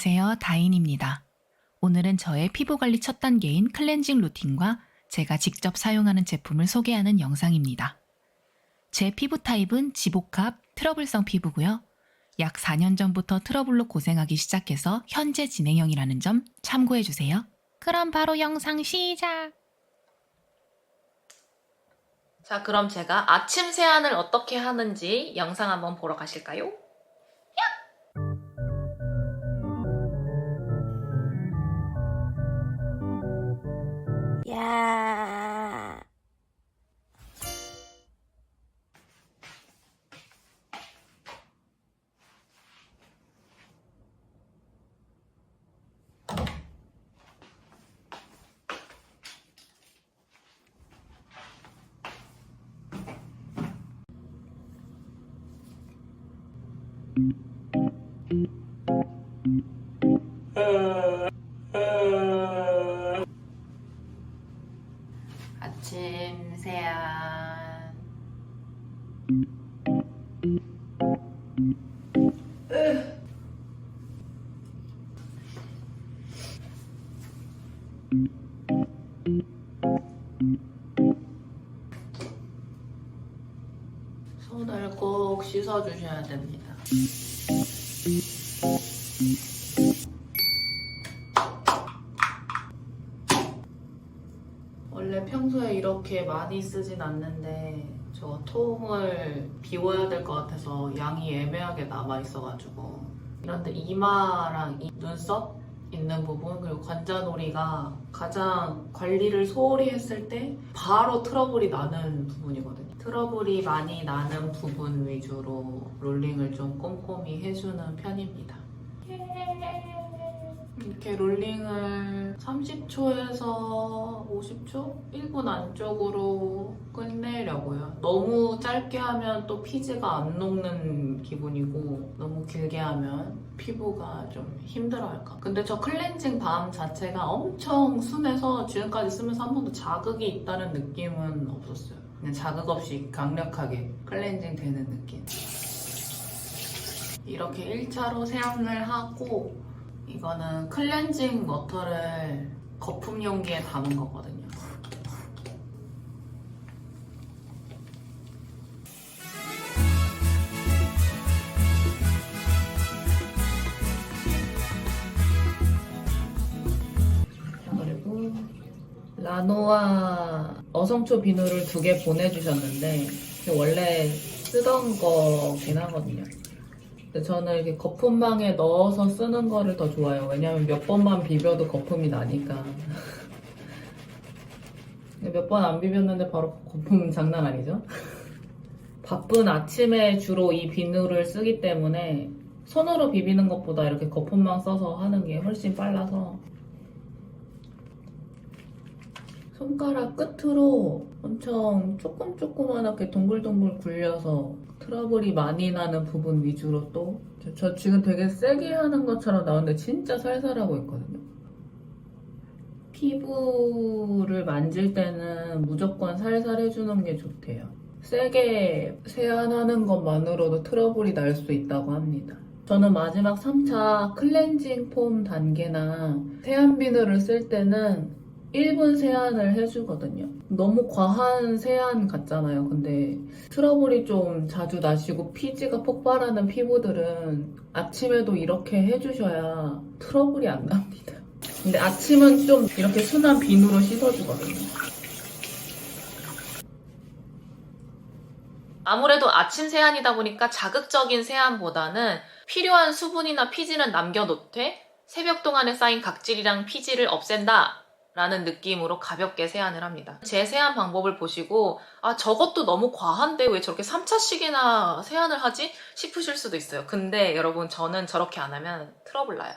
안녕하세요. 다인입니다. 오늘은 저의 피부 관리 첫 단계인 클렌징 루틴과 제가 직접 사용하는 제품을 소개하는 영상입니다. 제 피부 타입은 지복합 트러블성 피부고요. 약 4년 전부터 트러블로 고생하기 시작해서 현재 진행형이라는 점 참고해 주세요. 그럼 바로 영상 시작! 자, 그럼 제가 아침 세안을 어떻게 하는지 영상 한번 보러 가실까요? 야. 아 손을 꼭 씻어주셔야 됩니다. 원래 평소에 이렇게 많이 쓰진 않는데 저 통을 비워야 될 것 같아서 양이 애매하게 남아 있어가지고 이런데 이마랑 이 눈썹 있는 부분 그리고 관자놀이가 가장 관리를 소홀히 했을 때 바로 트러블이 나는 부분이거든요. 트러블이 많이 나는 부분 위주로 롤링을 좀 꼼꼼히 해주는 편입니다. 이렇게 롤링을 30초에서 50초? 1분 안쪽으로 끝내려고요. 너무 짧게 하면 또 피지가 안 녹는 기분이고 너무 길게 하면 피부가 좀 힘들어할까. 근데 저 클렌징 밤 자체가 엄청 순해서 지금까지 쓰면서 한 번도 자극이 있다는 느낌은 없었어요. 그냥 자극 없이 강력하게 클렌징 되는 느낌. 이렇게 1차로 세안을 하고 이거는 클렌징 워터를 거품 용기에 담은 거거든요. 그리고 라노아 어성초 비누를 두 개 보내주셨는데 원래 쓰던 거긴 하거든요. 근데 저는 이렇게 거품망에 넣어서 쓰는 거를 더 좋아해요. 왜냐면 몇 번만 비벼도 거품이 나니까. 몇 번 안 비볐는데 바로 거품 장난 아니죠? 바쁜 아침에 주로 이 비누를 쓰기 때문에 손으로 비비는 것보다 이렇게 거품망 써서 하는 게 훨씬 빨라서 손가락 끝으로 엄청 조금 조그만하게 동글동글 굴려서 트러블이 많이 나는 부분 위주로 또. 저, 저 지금 되게 세게 하는 것처럼 나오는데 진짜 살살 하고 있거든요. 피부를 만질 때는 무조건 살살 해주는 게 좋대요. 세게 세안하는 것만으로도 트러블이 날 수 있다고 합니다. 저는 마지막 3차 클렌징 폼 단계나 세안 비누를 쓸 때는 1분 세안을 해주거든요. 너무 과한 세안 같잖아요. 근데 트러블이 좀 자주 나시고 피지가 폭발하는 피부들은 아침에도 이렇게 해주셔야 트러블이 안 납니다. 근데 아침은 좀 이렇게 순한 비누로 씻어주거든요. 아무래도 아침 세안이다 보니까 자극적인 세안보다는 필요한 수분이나 피지는 남겨놓되 새벽 동안에 쌓인 각질이랑 피지를 없앤다 라는 느낌으로 가볍게 세안을 합니다. 제 세안 방법을 보시고 아 저것도 너무 과한데 왜 저렇게 3차씩이나 세안을 하지? 싶으실 수도 있어요. 근데 여러분 저는 저렇게 안 하면 트러블 나요.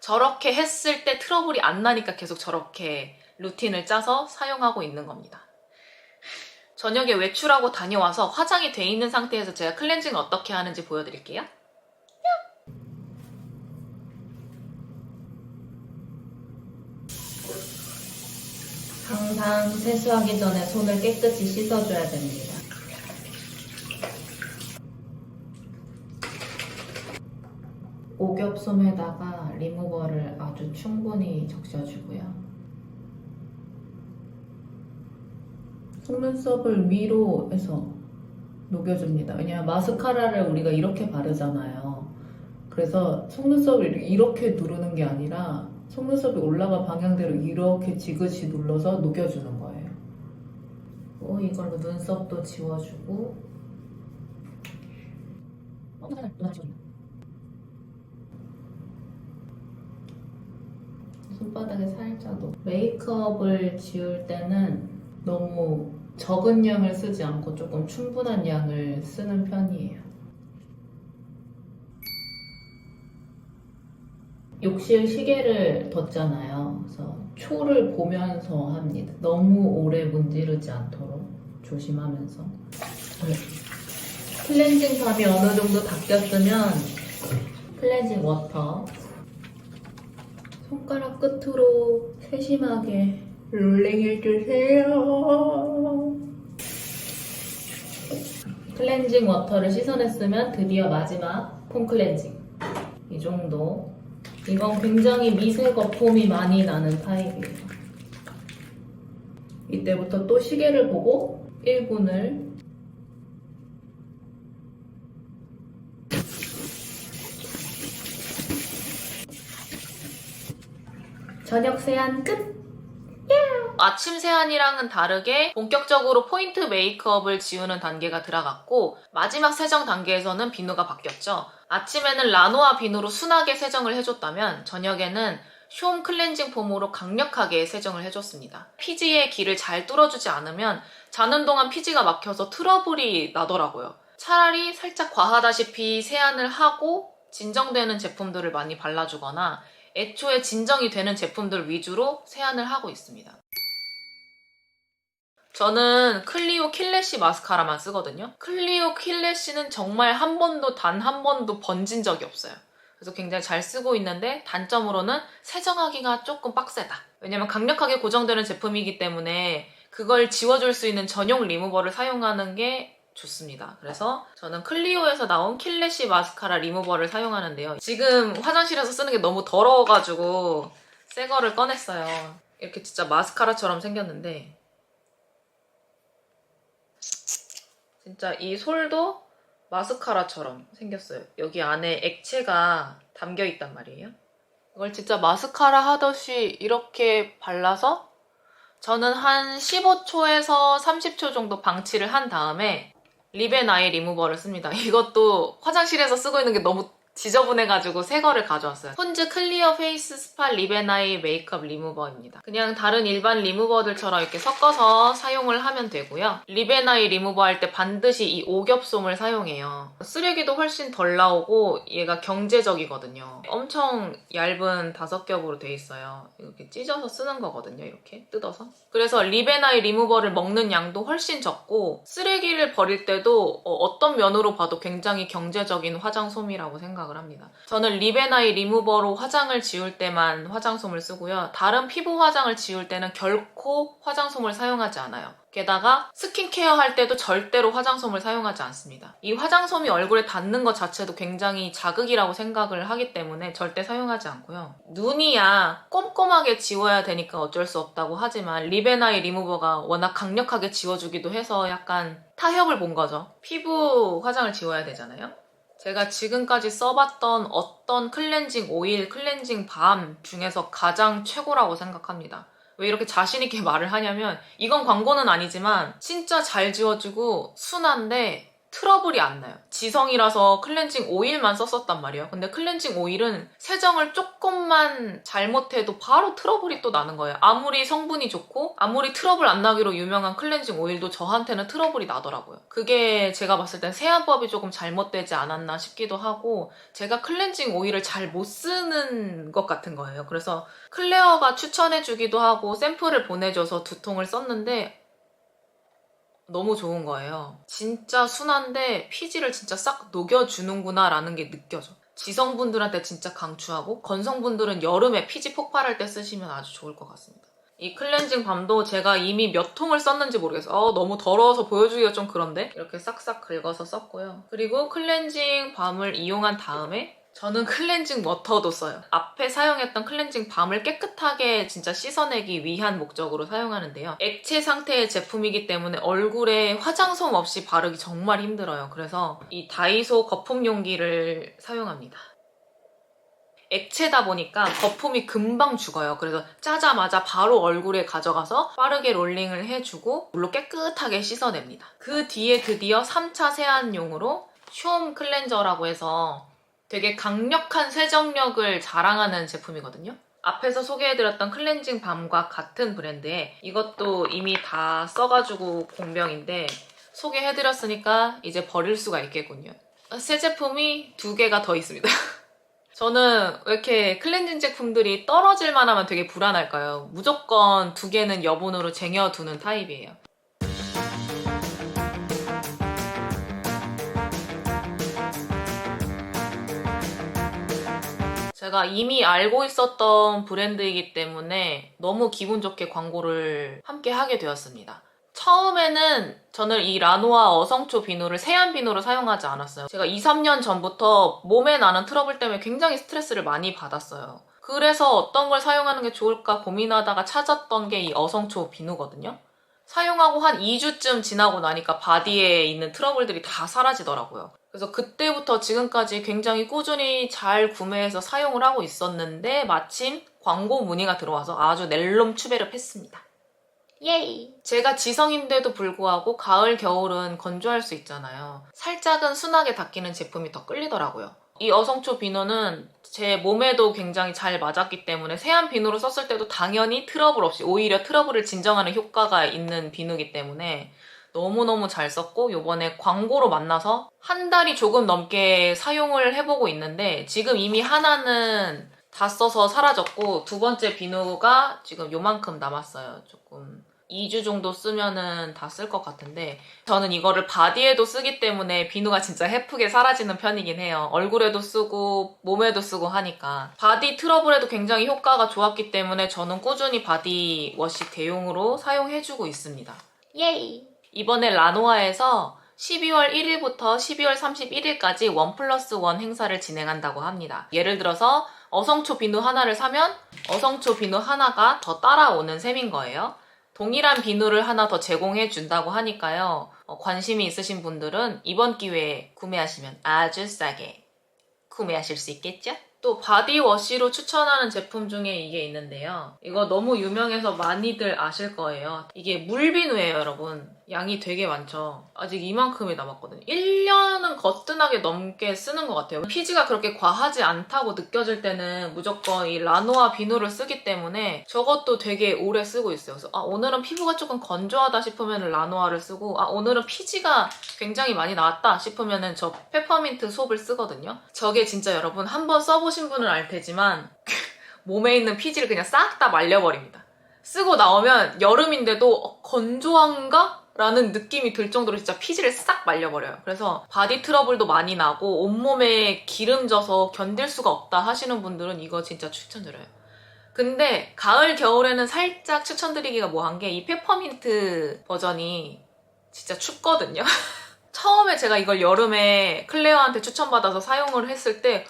저렇게 했을 때 트러블이 안 나니까 계속 저렇게 루틴을 짜서 사용하고 있는 겁니다. 저녁에 외출하고 다녀와서 화장이 돼 있는 상태에서 제가 클렌징을 어떻게 하는지 보여드릴게요. 항상 세수하기 전에 손을 깨끗이 씻어줘야 됩니다. 오겹 오겹솜에다가 리무버를 아주 충분히 적셔주고요. 속눈썹을 위로 해서 녹여줍니다. 왜냐면 마스카라를 우리가 이렇게 바르잖아요. 그래서 속눈썹을 이렇게 누르는 게 아니라 속눈썹이 올라가 방향대로 이렇게 지그시 눌러서 녹여주는 거예요. 또 이걸로 눈썹도 지워주고 손바닥에 살짝 놓 메이크업을 지울 때는 너무 적은 양을 쓰지 않고 조금 충분한 양을 쓰는 편이에요. 욕실 시계를 뒀잖아요. 그래서 초를 보면서 합니다. 너무 오래 문지르지 않도록 조심하면서. 네. 클렌징 밥이 어느 정도 닦였으면 클렌징 워터 손가락 끝으로 세심하게 롤링 해주세요. 클렌징 워터를 씻어냈으면 드디어 마지막 폼 클렌징. 이 정도. 이건 굉장히 미세 거품이 많이 나는 타입이에요. 이때부터 또 시계를 보고 1분을 저녁 세안 끝! 아침 세안이랑은 다르게 본격적으로 포인트 메이크업을 지우는 단계가 들어갔고 마지막 세정 단계에서는 비누가 바뀌었죠. 아침에는 라노아 비누로 순하게 세정을 해줬다면 저녁에는 숀 클렌징 폼으로 강력하게 세정을 해줬습니다. 피지의 길을 잘 뚫어주지 않으면 자는 동안 피지가 막혀서 트러블이 나더라고요. 차라리 살짝 과하다시피 세안을 하고 진정되는 제품들을 많이 발라주거나 애초에 진정이 되는 제품들 위주로 세안을 하고 있습니다. 저는 클리오 킬래시 마스카라만 쓰거든요. 클리오 킬래시는 정말 한 번도 단 한 번도 번진 적이 없어요. 그래서 굉장히 잘 쓰고 있는데 단점으로는 세정하기가 조금 빡세다. 왜냐면 강력하게 고정되는 제품이기 때문에 그걸 지워줄 수 있는 전용 리무버를 사용하는 게 좋습니다. 그래서 저는 클리오에서 나온 킬래시 마스카라 리무버를 사용하는데요. 지금 화장실에서 쓰는 게 너무 더러워가지고 새 거를 꺼냈어요. 이렇게 진짜 마스카라처럼 생겼는데 진짜 이 솔도 마스카라처럼 생겼어요. 여기 안에 액체가 담겨 있단 말이에요. 이걸 진짜 마스카라 하듯이 이렇게 발라서 저는 한 15초에서 30초 정도 방치를 한 다음에 립앤 아이 리무버를 씁니다. 이것도 화장실에서 쓰고 있는 게 너무 지저분해가지고 새 거를 가져왔어요. 폰즈 클리어 페이스 스파 립앤아이 메이크업 리무버입니다. 그냥 다른 일반 리무버들처럼 이렇게 섞어서 사용을 하면 되고요. 립앤아이 리무버 할 때 반드시 이 오겹솜을 사용해요. 쓰레기도 훨씬 덜 나오고 얘가 경제적이거든요. 엄청 얇은 다섯 겹으로 돼 있어요. 이렇게 찢어서 쓰는 거거든요. 이렇게 뜯어서. 그래서 립앤아이 리무버를 먹는 양도 훨씬 적고 쓰레기를 버릴 때도 어, 어떤 면으로 봐도 굉장히 경제적인 화장솜이라고 생각 을 합니다. 저는 립앤아이 리무버로 화장을 지울 때만 화장솜을 쓰고요. 다른 피부 화장을 지울 때는 결코 화장솜을 사용하지 않아요. 게다가 스킨케어 할 때도 절대로 화장솜을 사용하지 않습니다. 이 화장솜이 얼굴에 닿는 것 자체도 굉장히 자극이라고 생각을 하기 때문에 절대 사용하지 않고요. 눈이야 꼼꼼하게 지워야 되니까 어쩔 수 없다고 하지만 립앤아이 리무버가 워낙 강력하게 지워주기도 해서 약간 타협을 본 거죠. 피부 화장을 지워야 되잖아요. 제가 지금까지 써봤던 어떤 클렌징 오일, 클렌징 밤 중에서 가장 최고라고 생각합니다. 왜 이렇게 자신있게 말을 하냐면, 이건 광고는 아니지만, 진짜 잘 지워주고, 순한데, 트러블이 안 나요. 지성이라서 클렌징 오일만 썼었단 말이에요. 근데 클렌징 오일은 세정을 조금만 잘못해도 바로 트러블이 또 나는 거예요. 아무리 성분이 좋고 아무리 트러블 안 나기로 유명한 클렌징 오일도 저한테는 트러블이 나더라고요. 그게 제가 봤을 땐 세안법이 조금 잘못되지 않았나 싶기도 하고 제가 클렌징 오일을 잘 못 쓰는 것 같은 거예요. 그래서 클레어가 추천해주기도 하고 샘플을 보내줘서 두 통을 썼는데 너무 좋은 거예요. 진짜 순한데 피지를 진짜 싹 녹여주는구나 라는 게 느껴져. 지성분들한테 진짜 강추하고 건성분들은 여름에 피지 폭발할 때 쓰시면 아주 좋을 것 같습니다. 이 클렌징 밤도 제가 이미 몇 통을 썼는지 모르겠어요. 어, 너무 더러워서 보여주기가 좀 그런데 이렇게 싹싹 긁어서 썼고요. 그리고 클렌징 밤을 이용한 다음에 저는 클렌징 워터도 써요. 앞에 사용했던 클렌징 밤을 깨끗하게 진짜 씻어내기 위한 목적으로 사용하는데요. 액체 상태의 제품이기 때문에 얼굴에 화장솜 없이 바르기 정말 힘들어요. 그래서 이 다이소 거품 용기를 사용합니다. 액체다 보니까 거품이 금방 죽어요. 그래서 짜자마자 바로 얼굴에 가져가서 빠르게 롤링을 해주고 물로 깨끗하게 씻어냅니다. 그 뒤에 드디어 3차 세안용으로 숑 클렌저라고 해서 되게 강력한 세정력을 자랑하는 제품이거든요. 앞에서 소개해드렸던 클렌징 밤과 같은 브랜드에 이것도 이미 다 써가지고 공병인데 소개해드렸으니까 이제 버릴 수가 있겠군요. 새 제품이 두 개가 더 있습니다. 저는 왜 이렇게 클렌징 제품들이 떨어질 만 하면 되게 불안할까요? 무조건 두 개는 여분으로 쟁여두는 타입이에요. 제가 이미 알고 있었던 브랜드이기 때문에 너무 기분 좋게 광고를 함께 하게 되었습니다. 처음에는 저는 이 라노아 어성초 비누를 세안 비누로 사용하지 않았어요. 제가 2, 3년 전부터 몸에 나는 트러블 때문에 굉장히 스트레스를 많이 받았어요. 그래서 어떤 걸 사용하는 게 좋을까 고민하다가 찾았던 게 이 어성초 비누거든요. 사용하고 한 2주쯤 지나고 나니까 바디에 있는 트러블들이 다 사라지더라고요. 그래서 그때부터 지금까지 굉장히 꾸준히 잘 구매해서 사용을 하고 있었는데 마침 광고 문의가 들어와서 아주 낼름 추배를 했습니다. 예이. 제가 지성인데도 불구하고 가을, 겨울은 건조할 수 있잖아요. 살짝은 순하게 닦이는 제품이 더 끌리더라고요. 이 어성초 비누는 제 몸에도 굉장히 잘 맞았기 때문에 세안 비누로 썼을 때도 당연히 트러블 없이 오히려 트러블을 진정하는 효과가 있는 비누기 때문에 너무너무 잘 썼고 요번에 광고로 만나서 한 달이 조금 넘게 사용을 해보고 있는데 지금 이미 하나는 다 써서 사라졌고 두 번째 비누가 지금 요만큼 남았어요. 조금 2주 정도 쓰면은 다 쓸 것 같은데 저는 이거를 바디에도 쓰기 때문에 비누가 진짜 해프게 사라지는 편이긴 해요. 얼굴에도 쓰고 몸에도 쓰고 하니까 바디 트러블에도 굉장히 효과가 좋았기 때문에 저는 꾸준히 바디워시 대용으로 사용해주고 있습니다. 예이! 이번에 라노아에서 12월 1일부터 12월 31일까지 원 플러스 원 행사를 진행한다고 합니다. 예를 들어서 어성초 비누 하나를 사면 어성초 비누 하나가 더 따라오는 셈인 거예요. 동일한 비누를 하나 더 제공해 준다고 하니까요. 어, 관심이 있으신 분들은 이번 기회에 구매하시면 아주 싸게 구매하실 수 있겠죠? 또 바디워시로 추천하는 제품 중에 이게 있는데요. 이거 너무 유명해서 많이들 아실 거예요. 이게 물비누예요, 여러분. 양이 되게 많죠. 아직 이만큼이 남았거든요. 1년은 거뜬하게 넘게 쓰는 것 같아요. 피지가 그렇게 과하지 않다고 느껴질 때는 무조건 이 라노아 비누를 쓰기 때문에 저것도 되게 오래 쓰고 있어요. 그래서 아, 오늘은 피부가 조금 건조하다 싶으면 라노아를 쓰고 아, 오늘은 피지가 굉장히 많이 나왔다 싶으면 저 페퍼민트 솝을 쓰거든요. 저게 진짜 여러분 한번 써보 신 분은 알 테지만 몸에 있는 피지를 그냥 싹 다 말려버립니다. 쓰고 나오면 여름인데도 어, 건조한가? 라는 느낌이 들 정도로 진짜 피지를 싹 말려버려요. 그래서 바디 트러블도 많이 나고 온몸에 기름져서 견딜 수가 없다 하시는 분들은 이거 진짜 추천드려요. 근데 가을, 겨울에는 살짝 추천드리기가 뭐한 게 이 페퍼민트 버전이 진짜 춥거든요. 처음에 제가 이걸 여름에 클레어한테 추천받아서 사용을 했을 때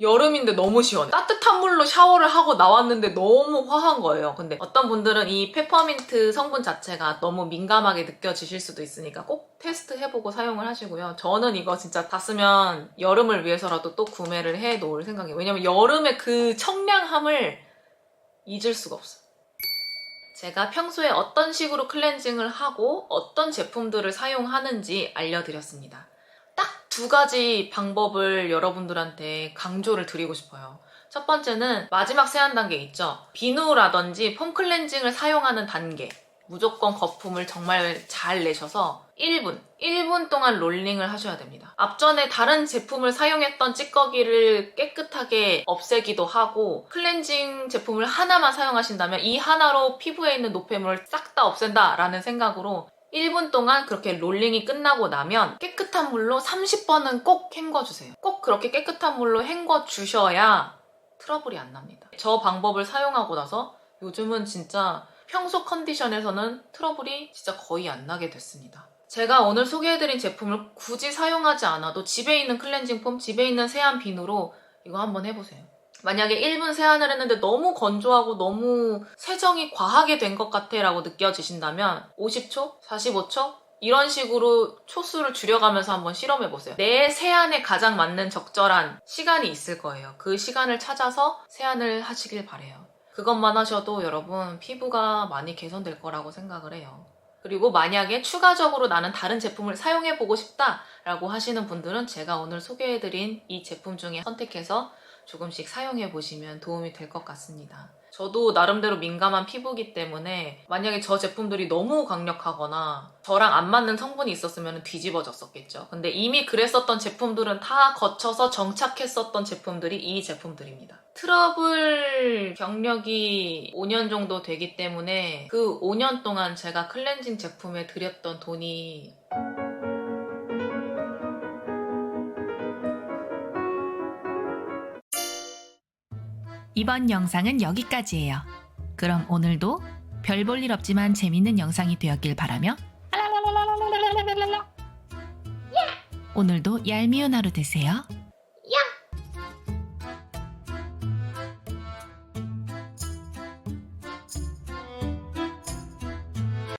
여름인데 너무 시원해. 따뜻한 물로 샤워를 하고 나왔는데 너무 화한 거예요. 근데 어떤 분들은 이 페퍼민트 성분 자체가 너무 민감하게 느껴지실 수도 있으니까 꼭 테스트 해보고 사용을 하시고요. 저는 이거 진짜 다 쓰면 여름을 위해서라도 또 구매를 해 놓을 생각이에요. 왜냐면 여름에 그 청량함을 잊을 수가 없어요. 제가 평소에 어떤 식으로 클렌징을 하고 어떤 제품들을 사용하는지 알려드렸습니다. 딱두 가지 방법을 여러분들한테 강조를 드리고 싶어요. 첫 번째는 마지막 세안 단계 있죠. 비누라든지 폼 클렌징을 사용하는 단계. 무조건 거품을 정말 잘 내셔서 1분, 1분 동안 롤링을 하셔야 됩니다. 앞전에 다른 제품을 사용했던 찌꺼기를 깨끗하게 없애기도 하고 클렌징 제품을 하나만 사용하신다면 이 하나로 피부에 있는 노폐물을 싹 다 없앤다라는 생각으로 1분 동안 그렇게 롤링이 끝나고 나면 깨끗한 물로 30번은 꼭 헹궈주세요. 꼭 그렇게 깨끗한 물로 헹궈주셔야 트러블이 안 납니다. 저 방법을 사용하고 나서 요즘은 진짜 평소 컨디션에서는 트러블이 진짜 거의 안 나게 됐습니다. 제가 오늘 소개해드린 제품을 굳이 사용하지 않아도 집에 있는 클렌징 폼, 집에 있는 세안 비누로 이거 한번 해보세요. 만약에 1분 세안을 했는데 너무 건조하고 너무 세정이 과하게 된 것 같아 라고 느껴지신다면 50초? 45초? 이런 식으로 초수를 줄여가면서 한번 실험해보세요. 내 세안에 가장 맞는 적절한 시간이 있을 거예요. 그 시간을 찾아서 세안을 하시길 바래요. 그것만 하셔도 여러분 피부가 많이 개선될 거라고 생각을 해요. 그리고 만약에 추가적으로 나는 다른 제품을 사용해보고 싶다라고 하시는 분들은 제가 오늘 소개해드린 이 제품 중에 선택해서 조금씩 사용해 보시면 도움이 될 것 같습니다. 저도 나름대로 민감한 피부기 때문에 만약에 저 제품들이 너무 강력하거나 저랑 안 맞는 성분이 있었으면 뒤집어졌었겠죠. 근데 이미 그랬었던 제품들은 다 거쳐서 정착했었던 제품들이 이 제품들입니다. 트러블 경력이 5년 정도 되기 때문에 그 5년 동안 제가 클렌징 제품에 들였던 돈이 이번 영상은 여기까지예요. 그럼 오늘도 별 볼 일 없지만 재밌는 영상이 되었길 바라며 오늘도 얄미운 하루 되세요.